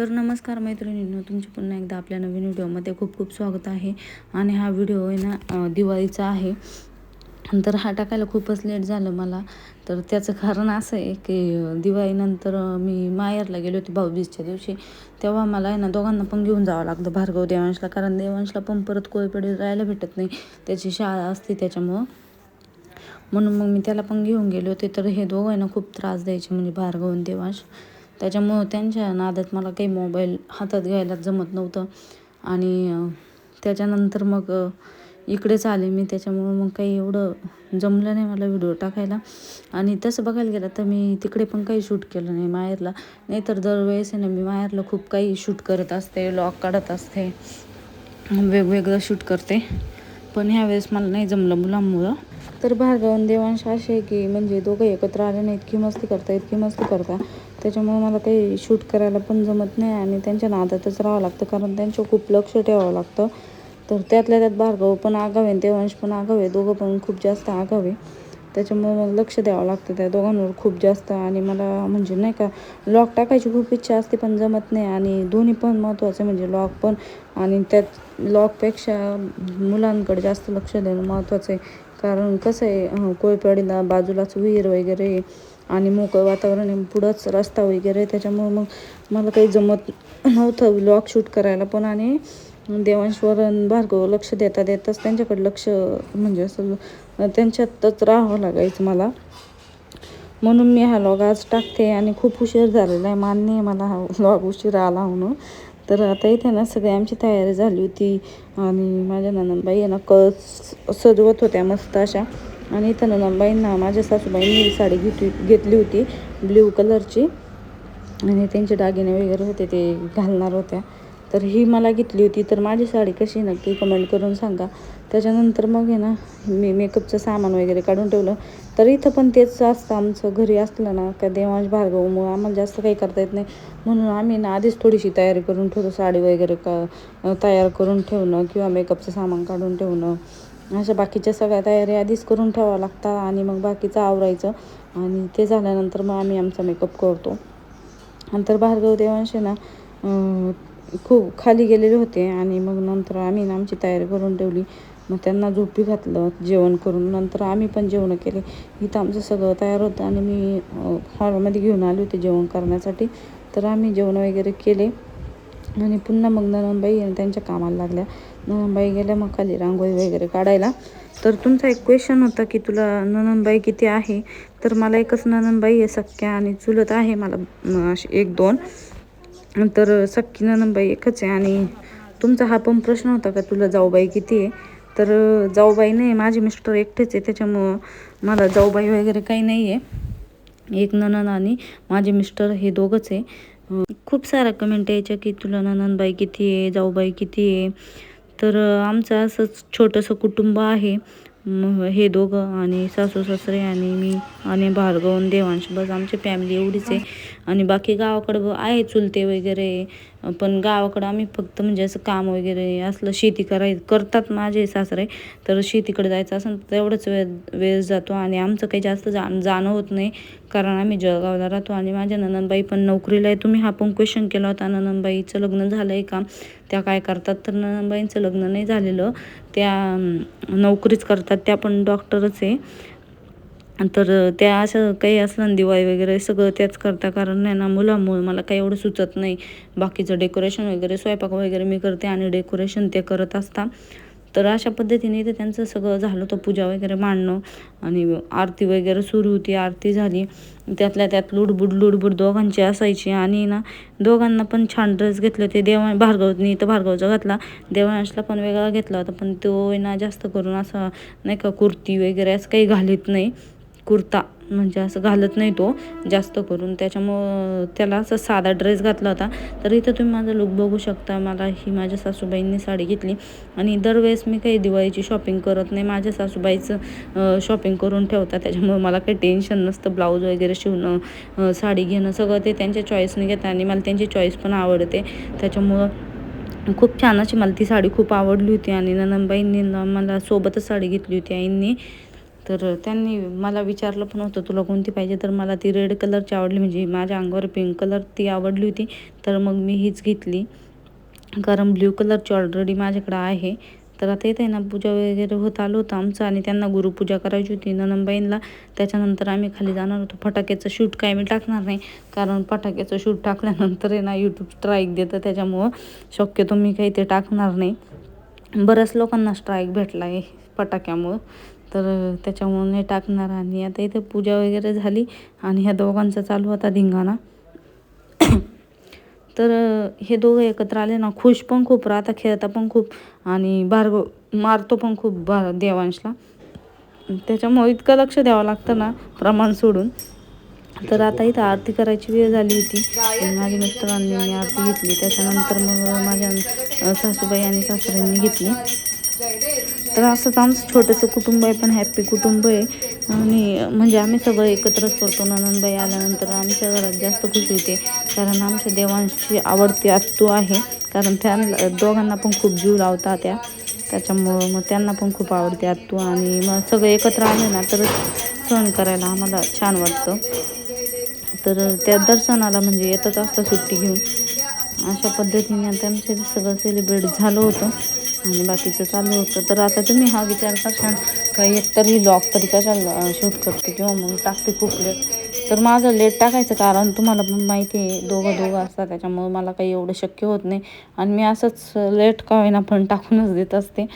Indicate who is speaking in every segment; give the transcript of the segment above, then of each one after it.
Speaker 1: तर नमस्कार मैत्रिणींनो तुमचे पुन्हा एकदा आपल्या नवीन व्हिडिओमध्ये खूप खूप स्वागत आहे. आणि हा व्हिडिओ आहे ना दिवाळीचा आहे. तर हा टाकायला खूपच लेट झालं मला. तर त्याचं कारण असं आहे की दिवाळीनंतर मी मायरला गेले होते भाऊबीजच्या दिवशी. तेव्हा मला आहे ना दोघांना पण घेऊन जावं लागतं भार्गव देवांशला. कारण देवांशला पण परत कोळपेडे राहायला भेटत नाही. त्याची शाळा असते त्याच्यामुळं. म्हणून मग मी त्याला पण घेऊन गेले होते. तर हे दोघं ना खूप त्रास द्यायचे म्हणजे भार्गव आणि देवांश. त्याच्यामुळं त्यांच्या नादात मला काही मोबाईल हातात घ्यायला जमत नव्हतं. आणि त्याच्यानंतर मग इकडेच आले मी. त्याच्यामुळं मग काही एवढं जमलं नाही मला व्हिडिओ टाकायला. आणि तसं बघायला गेलं तर मी तिकडे पण काही शूट केलं नाही माहेरला. नाहीतर दरवेळेस आहे ना मी माहेरला खूप काही शूट करत असते लॉक काढत असते. वेगवेगळं शूट करते. पण ह्यावेळेस मला नाही जमलं मुलांमुळं. तर भार्गव देवांश असे आहे की म्हणजे दोघं एकत्र आले नाही इतकी मस्ती करता इतकी मस्ती करता त्याच्यामुळे मला काही शूट करायला पण जमत नाही आणि त्यांच्या नादातच राहावं लागतं कारण त्यांचं खूप लक्ष ठेवावं लागतं. तर त्यातल्या त्यात भार्गव पण आगावे आणि देवांश पण आगावे आहे दोघं पण खूप जास्त आगावे. आहे त्याच्यामुळे मग लक्ष द्यावं लागतं त्या दोघांवर खूप जास्त. आणि मला म्हणजे नाही का लॉक टाकायची खूप इच्छा असते पण जमत नाही. आणि दोन्ही पण महत्त्वाचं म्हणजे लॉक पण. आणि त्यात लॉकपेक्षा मुलांकडे जास्त लक्ष देणं महत्त्वाचं आहे. कारण कसं आहे अं, बाजूलाच विहीर वगैरे आणि मोकळं वातावरण आहे. पुढंच रस्ता वगैरे त्याच्यामुळे मग मला काही जमत नव्हतं लॉक शूट करायला पण. आणि देवांश्वरण भार्गव लक्ष देता देताच त्यांच्याकडे लक्ष म्हणजे असं त्यांच्यातच राहावं लागायचं मला. म्हणून मी हा लॉग आज टाकते आणि खूप उशीर झालेला आहे. मान्य आहे मला हा लॉग उशीर आला म्हणून. तर आता इथे ना सगळी आमची तयारी झाली होती. आणि माझ्या ननंदबाई आहे ना कळस सजवत होत्या मस्त अशा. आणि इथं ननंदबाईंना माझ्या सासूबाईंनी साडी घेतली घेतली होती ब्ल्यू कलरची आणि त्यांचे दागिने वगैरे होते ते घालणार होत्या. तर ही मला घेतली होती. तर माझी साडी कशी नक्की कमेंट करून सांगा. त्याच्यानंतर मग आहे ना मी मेकअपचं सामान वगैरे काढून ठेवलं. तर इथं पण तेच असतं. आमचं घरी असलं ना का देवांश भार्गवमुळं आम्हाला जास्त काही करता येत नाही. म्हणून आम्ही ना आधीच थोडीशी तयारी करून ठेवतो साडी वगैरे का तयार करून ठेवणं किंवा मेकअपचं सामान काढून ठेवणं. अशा बाकीच्या सगळ्या तयारी आधीच करून ठेवावं लागतात आणि मग बाकीचं आवरायचं. आणि ते झाल्यानंतर मग आम्ही आमचा मेकअप करतो. नंतर भार्गव देवांश आहे ना खूप खाली गेलेले होते आणि मग नंतर आम्ही ना आमची तयारी करून ठेवली. मग त्यांना झोपी घातलं जेवण करून. नंतर आम्ही पण जेवण केले. इथं आमचं सगळं तयार होतं आणि मी हॉलमध्ये घेऊन आले होते जेवण करण्यासाठी. तर आम्ही जेवण वगैरे केले. आणि पुन्हा मग ननंदबाई आणि त्यांच्या कामाला लागल्या. ननंदबाई गेल्या मग खाली रांगोळी वगैरे काढायला. तर तुमचा एक क्वेश्चन होता की तुला ननंदबाई किती आहे? तर मला एकच ननंदबाई आहे सख्या आणि चुलत आहे मला अशी एक दोन. तर सख्खी ननंदबाई एकच आहे आणि तुमचा हा पण प्रश्न होता का तुला जाऊबाई किती आहे? तर जाऊबाई नाही माझे मिस्टर एकटेच आहे त्याच्यामुळं मला जाऊबाई वगैरे काही नाही आहे. एक ननन आणि माझे मिस्टर हे दोघंच आहे. खूप साऱ्या कमेंट यायच्या की तुला ननंदबाई किती आहे जाऊबाई किती आहे. तर आमचं असंच छोटंसं कुटुंब आहे. हे दोघं आणि सासू सासरे आणि मी आणि भार्गव देवांश बस आमची फॅमिली एवढीच आहे. आणि बाकी गावाकडं आहे चुलते वगैरे. पण गावाकडं आम्ही फक्त म्हणजे असं काम वगैरे असलं शेती कराय करतात माझे सासरे. तर शेतीकडे जायचं असेल तर तेवढंच वेळ वेळ जातो आणि आमचं काही जास्त जाण जाणं होत नाही. कारण आम्ही जळगावला राहतो आणि माझ्या ननंदबाई पण नोकरीला आहे. तुम्ही हा पण क्वेश्चन केला होता ननंदबाईचं लग्न झालं आहे का? त्या काय करतात? तर ननंदबाईंचं लग्न नाही झालेलं. त्या नोकरीच करतात. त्या पण डॉक्टरच आहे. तर त्या असं काही असलं ना दिवाळी वगैरे सगळं त्याच करता कारण नाही ना मुलामुळे मला काही एवढं सुचत नाही. बाकीचं डेकोरेशन वगैरे स्वयंपाक वगैरे मी करते आणि डेकोरेशन ते करत असता. तर अशा पद्धतीने ते त्यांचं सगळं झालं होतं पूजा वगैरे मांडणं आणि आरती वगैरे सुरू होती. आरती झाली. त्यातल्या त्यात लुडबुड लुडबुड दोघांची असायची आणि ना दोघांना पण छान ड्रेस घेतले होते. देवा भार्गवनी तर भार्गवचा घातला. देवांशला पण वेगळा घेतला होता पण तो ना जास्त करून असा नाही का कुर्ती वगैरे असं काही घालीत नाही. कुर्ता म्हणजे असं घालत नाही तो जास्त करून. त्याच्यामुळं त्याला असं साधा ड्रेस घातला होता. तर इथं तुम्ही माझा लुक बघू शकता. मला ही माझ्या सासूबाईंनी साडी घेतली. आणि दरवेळेस मी काही दिवाळीची शॉपिंग करत नाही. माझ्या सासूबाईचं शॉपिंग करून ठेवता त्याच्यामुळं मला काही टेन्शन नसतं. ब्लाऊज वगैरे शिवणं साडी घेणं सगळं ते त्यांच्या चॉईसने घेतात आणि मला त्यांची चॉईस पण आवडते. त्याच्यामुळं खूप छान अशी मला ती साडी खूप आवडली होती. आणि नंदबाईंनी मला सोबतच साडी घेतली होती. आईंनी तर त्यांनी मला विचारलं पण होतं तुला कोणती पाहिजे? तर मला ती रेड कलरची आवडली. म्हणजे माझ्या अंगावर पिंक कलर ती आवडली होती. तर मग मी हीच घेतली. कारण ब्ल्यू कलरची ऑलरेडी माझ्याकडं आहे. तर आता येते ना पूजा वगैरे होत आलो होतं आमचं आणि त्यांना गुरुपूजा करायची होती ननंबाईंना त्याच्यानंतर आम्ही खाली जाणार होतो. फटाक्याचं शूट काय मी टाकणार नाही. कारण फटाक्याचं शूट टाकल्यानंतर आहे ना यूट्यूब स्ट्राईक देतं. त्याच्यामुळं शक्यतो मी काही ते टाकणार नाही. बऱ्याच लोकांना स्ट्राईक भेटला आहे फटाक्यामुळं. तर त्याच्यामुळं नाही टाकणार आणि आता इथे पूजा वगैरे झाली आणि ह्या दोघांचा चालू होता धिंगाणा. तर हे दोघं एकत्र आले ना खुश पण खूप राहता खेळता पण खूप आणि भार्गव मारतो पण खूप भार देवांशला. त्याच्यामुळे इतकं लक्ष द्यावं लागतं ना प्रमाण सोडून. तर आता इथं आरती करायची वेळ झाली होती. माझ्या मिस्टरांनी मी आरती घेतली. त्याच्यानंतर मग माझ्या सासूबाई आणि सासऱ्यांनी घेतली. तर असंच आमचं छोटंसं कुटुंब आहे पण हॅप्पी कुटुंब आहे. आणि म्हणजे आम्ही सगळं एकत्रच करतो. ननंदबाई आल्यानंतर आमच्या घरात जास्त खुशी होते. कारण आमच्या देवांची आवडती आत्तू आहे. कारण त्या दोघांना पण खूप जीव लावता त्या. त्याच्यामुळं मग त्यांना पण खूप आवडते आत्तू. आणि मग सगळं एकत्र आले ना तर सण करायला आम्हाला छान वाटतं. तर त्या दर्शनाला म्हणजे येतच असतं सुट्टी घेऊन. अशा पद्धतीने आता आमचे सगळं सेलिब्रेट झालं होतं. आणि बाकीचं चालू होतं. तर आता तुम्ही हा विचार करशाल का एक तरी लॉक तरी कशाला शूट करते किंवा मग टाकते खूप लेट तर माझं लेट टाकायचं कारण तुम्हाला पण माहिती आहे दोघं दोघं असतात त्याच्यामुळे मला काही एवढं शक्य होत नाही. आणि मी असंच लेट का होईना पण टाकूनच देत असते.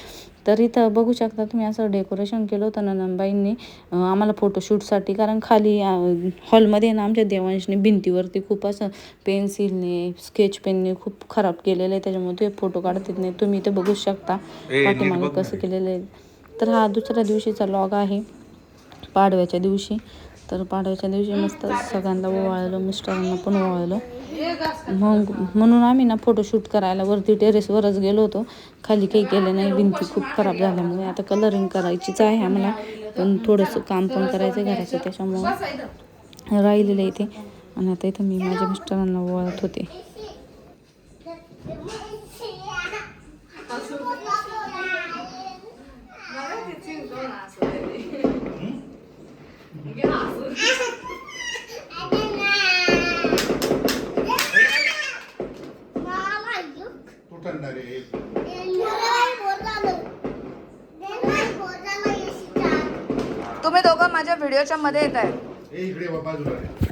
Speaker 1: तर इथं बघू शकता तुम्ही असं डेकोरेशन केलं होतं नंदबाईंनी अं, आम्हाला फोटोशूटसाठी. कारण खाली हॉलमध्ये ना आमच्या देवांशने भिंतीवरती खूप असं पेन्सिलने स्केच पेनने खूप खराब केलेलं आहे. त्याच्यामुळे ते फोटो काढता येत नाही तुम्ही इथे बघू शकता. पाठीमागे कसं केलेलं आहे. तर हा दुसऱ्या दिवशीचा लॉग आहे. पाडव्याच्या दिवशी. तर पाडव्याच्या दिवशी मस्त सगळ्यांना ओवाळलं मिस्टरांना पण ओवाळलं. मग म्हणून आम्ही ना फोटोशूट करायला वरती टेरेसवरच गेलो होतो. खाली काही केलं नाही भिंती खूप खराब झाल्यामुळे आता कलरिंग करायचीच आहे आम्हाला. पण थोडंसं काम पण करायचं आहे घराचं त्याच्यामुळं राहिलेलं इथे आणि आता इथं मी माझ्या मिस्टरांना ओवाळत होते
Speaker 2: तुटणारे
Speaker 3: तुम्ही दोघं माझ्या व्हिडिओच्या मध्ये येत आहे